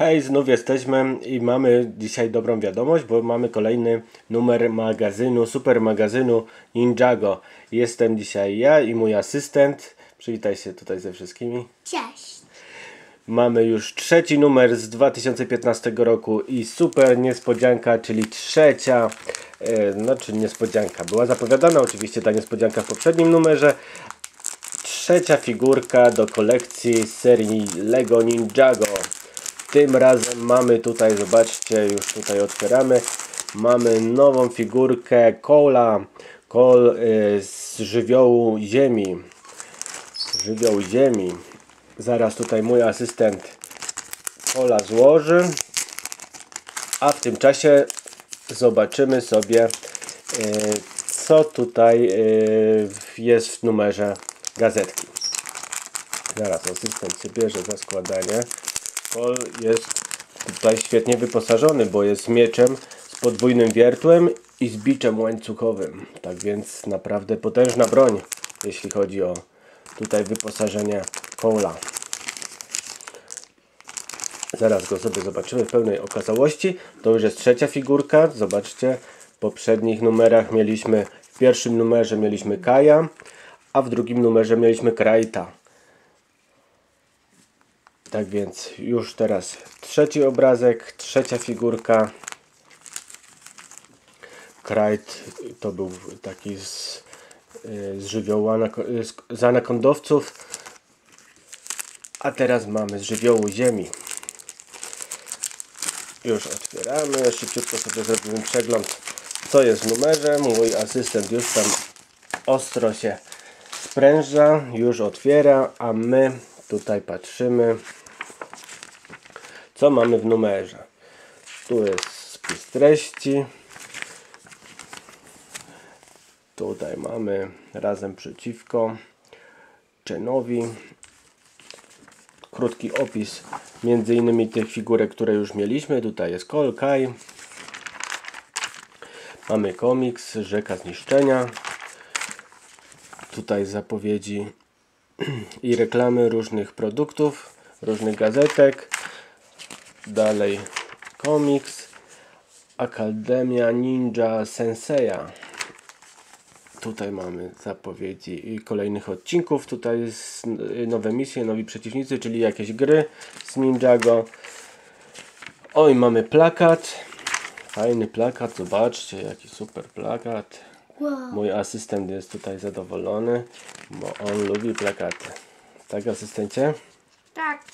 Hej, znów jesteśmy i mamy dzisiaj dobrą wiadomość, bo mamy kolejny numer magazynu, super magazynu Ninjago. Jestem dzisiaj ja i mój asystent. Przywitaj się tutaj ze wszystkimi. Cześć. Mamy już trzeci numer z 2015 roku i super niespodzianka, czyli trzecia, e, znaczy niespodzianka. Była zapowiadana oczywiście ta niespodzianka w poprzednim numerze. Trzecia figurka do kolekcji serii Lego Ninjago. Tym razem mamy tutaj, zobaczcie, już tutaj otwieramy. Mamy nową figurkę Cola. Cole y, z żywiołu ziemi. Żywioł ziemi. Zaraz tutaj mój asystent Cola złoży. A w tym czasie zobaczymy sobie, y, co tutaj y, jest w numerze gazetki. Zaraz asystent się bierze za składanie. Kol jest tutaj świetnie wyposażony, bo jest mieczem z podwójnym wiertłem i z biczem łańcuchowym. Tak więc naprawdę potężna broń, jeśli chodzi o tutaj wyposażenie Kola. Zaraz go sobie zobaczymy w pełnej okazałości. To już jest trzecia figurka. Zobaczcie, w poprzednich numerach mieliśmy, w pierwszym numerze mieliśmy Kaja, a w drugim numerze mieliśmy Krajta. Tak więc już teraz trzeci obrazek, trzecia figurka. Krajt to był taki z, z żywiołu z anakondowców. A teraz mamy z żywiołu ziemi. Już otwieramy, szybciutko sobie zrobimy przegląd co jest w numerze. Mój asystent już tam ostro się spręża, już otwiera, a my tutaj patrzymy co mamy w numerze. Tu jest spis treści. Tutaj mamy razem przeciwko Chenowi. Krótki opis między innymi tych figurek, które już mieliśmy. Tutaj jest Kol Kai. Mamy komiks Rzeka Zniszczenia. Tutaj zapowiedzi i reklamy różnych produktów, różnych gazetek. Dalej komiks Akademia Ninja Senseiya. Tutaj mamy zapowiedzi i kolejnych odcinków. Tutaj jest nowe misje, nowi przeciwnicy, czyli jakieś gry z Ninjago. Oj, mamy plakat. Fajny plakat, zobaczcie, jaki super plakat. Wow. Mój asystent jest tutaj zadowolony, bo on lubi plakaty. Tak, asystencie? Tak.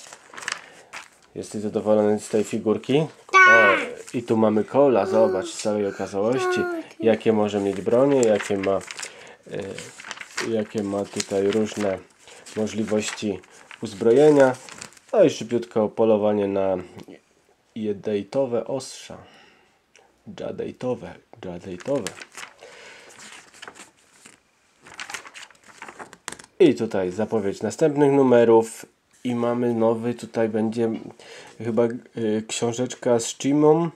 Jesteś zadowolony z tej figurki? Tak. O, I tu mamy kola, zobacz w całej okazałości, jakie może mieć bronie, jakie ma, e, jakie ma tutaj różne możliwości uzbrojenia. No i szybciutko polowanie na jedejtowe ostrza. Jadejtowe, jadejtowe. I tutaj zapowiedź następnych numerów. I mamy nowy, tutaj będzie chyba y, książeczka z Chimą,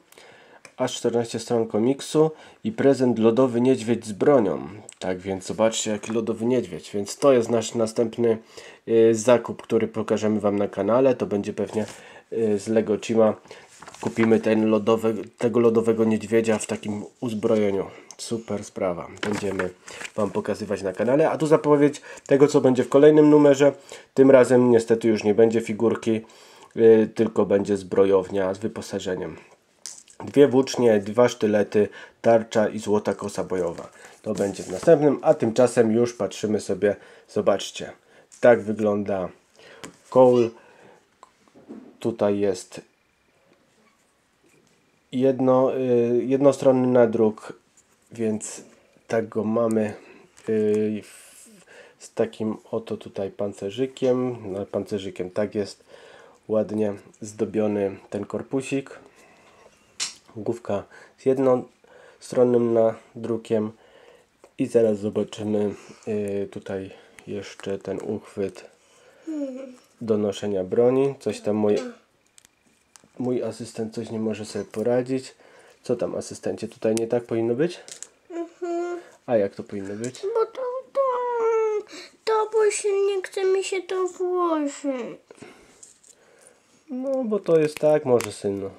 aż 14 stron komiksu i prezent lodowy niedźwiedź z bronią. Tak więc zobaczcie jaki lodowy niedźwiedź. Więc to jest nasz następny y, zakup, który pokażemy Wam na kanale. To będzie pewnie y, z Lego Chima. Kupimy ten lodowy, tego lodowego niedźwiedzia w takim uzbrojeniu. Super sprawa. Będziemy Wam pokazywać na kanale. A tu zapowiedź tego, co będzie w kolejnym numerze. Tym razem niestety już nie będzie figurki, yy, tylko będzie zbrojownia z wyposażeniem. Dwie włócznie, dwa sztylety, tarcza i złota kosa bojowa. To będzie w następnym, a tymczasem już patrzymy sobie, zobaczcie. Tak wygląda Cole. Tutaj jest jedno, y, jednostronny nadruk, więc tak go mamy y, w- z takim oto tutaj pancerzykiem. No, pancerzykiem tak jest ładnie zdobiony ten korpusik. Główka z jednostronnym nadrukiem i zaraz zobaczymy y, tutaj jeszcze ten uchwyt do noszenia broni. Coś tam mój mój asystent coś nie może sobie poradzić. Co tam asystencie? Tutaj nie tak powinno być? A jak to powinno być? Bo to, to, to bo się nie chce mi się to włożyć. No, bo to jest tak, może synu.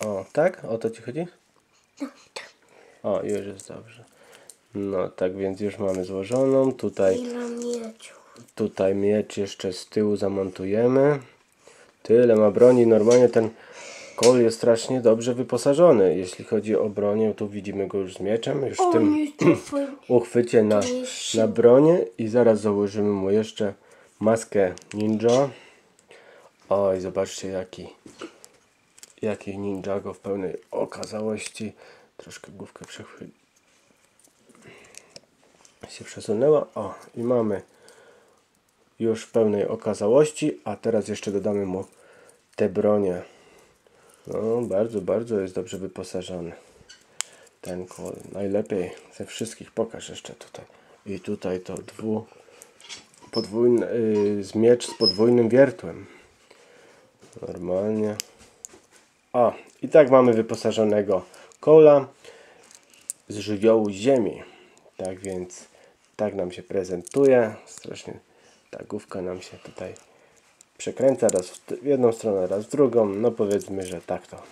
O, tak? O to ci chodzi? O, już jest dobrze. No, tak więc już mamy złożoną. Tutaj, Ile tutaj miecz jeszcze z tyłu zamontujemy. Tyle ma broni. Normalnie ten kol jest strasznie dobrze wyposażony. Jeśli chodzi o bronię, tu widzimy go już z mieczem. Już w tym uchwycie na, na bronię i zaraz założymy mu jeszcze maskę ninja. Oj, zobaczcie jaki jaki ninjago w pełnej okazałości. Troszkę główkę się przesunęła. O, i mamy już w pełnej okazałości, a teraz jeszcze dodamy mu te bronie. No, bardzo, bardzo jest dobrze wyposażony ten kol. Najlepiej ze wszystkich pokaż jeszcze tutaj. I tutaj to dwu podwójny, yy, z miecz z podwójnym wiertłem. Normalnie. O, i tak mamy wyposażonego kola z żywiołu ziemi. Tak więc tak nam się prezentuje. Strasznie ta główka nam się tutaj przekręca raz w jedną stronę, raz w drugą. No powiedzmy, że tak to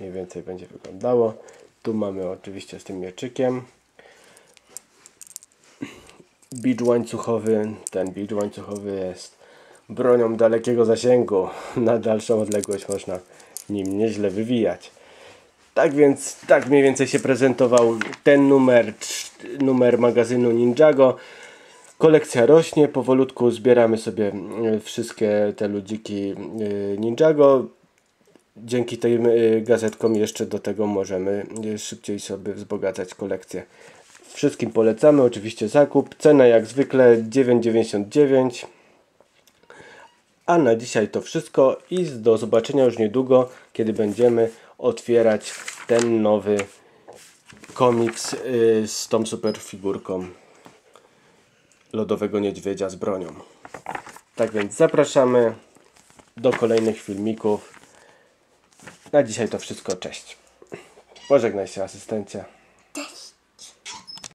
mniej więcej będzie wyglądało. Tu mamy oczywiście z tym mieczykiem. Bicz łańcuchowy. Ten bicz łańcuchowy jest bronią dalekiego zasięgu. Na dalszą odległość można nim nieźle wywijać. Tak więc, tak mniej więcej się prezentował ten numer, numer magazynu Ninjago. Kolekcja rośnie, powolutku zbieramy sobie e, wszystkie te ludziki e, Ninjago. Dzięki tym e, gazetkom jeszcze do tego możemy e, szybciej sobie wzbogacać kolekcję. Wszystkim polecamy, oczywiście zakup. Cena jak zwykle 9,99. A na dzisiaj to wszystko i do zobaczenia już niedługo, kiedy będziemy otwierać ten nowy komiks y, z tą super figurką lodowego niedźwiedzia z bronią. Tak więc zapraszamy do kolejnych filmików. Na dzisiaj to wszystko. Cześć. Pożegnaj się asystencja.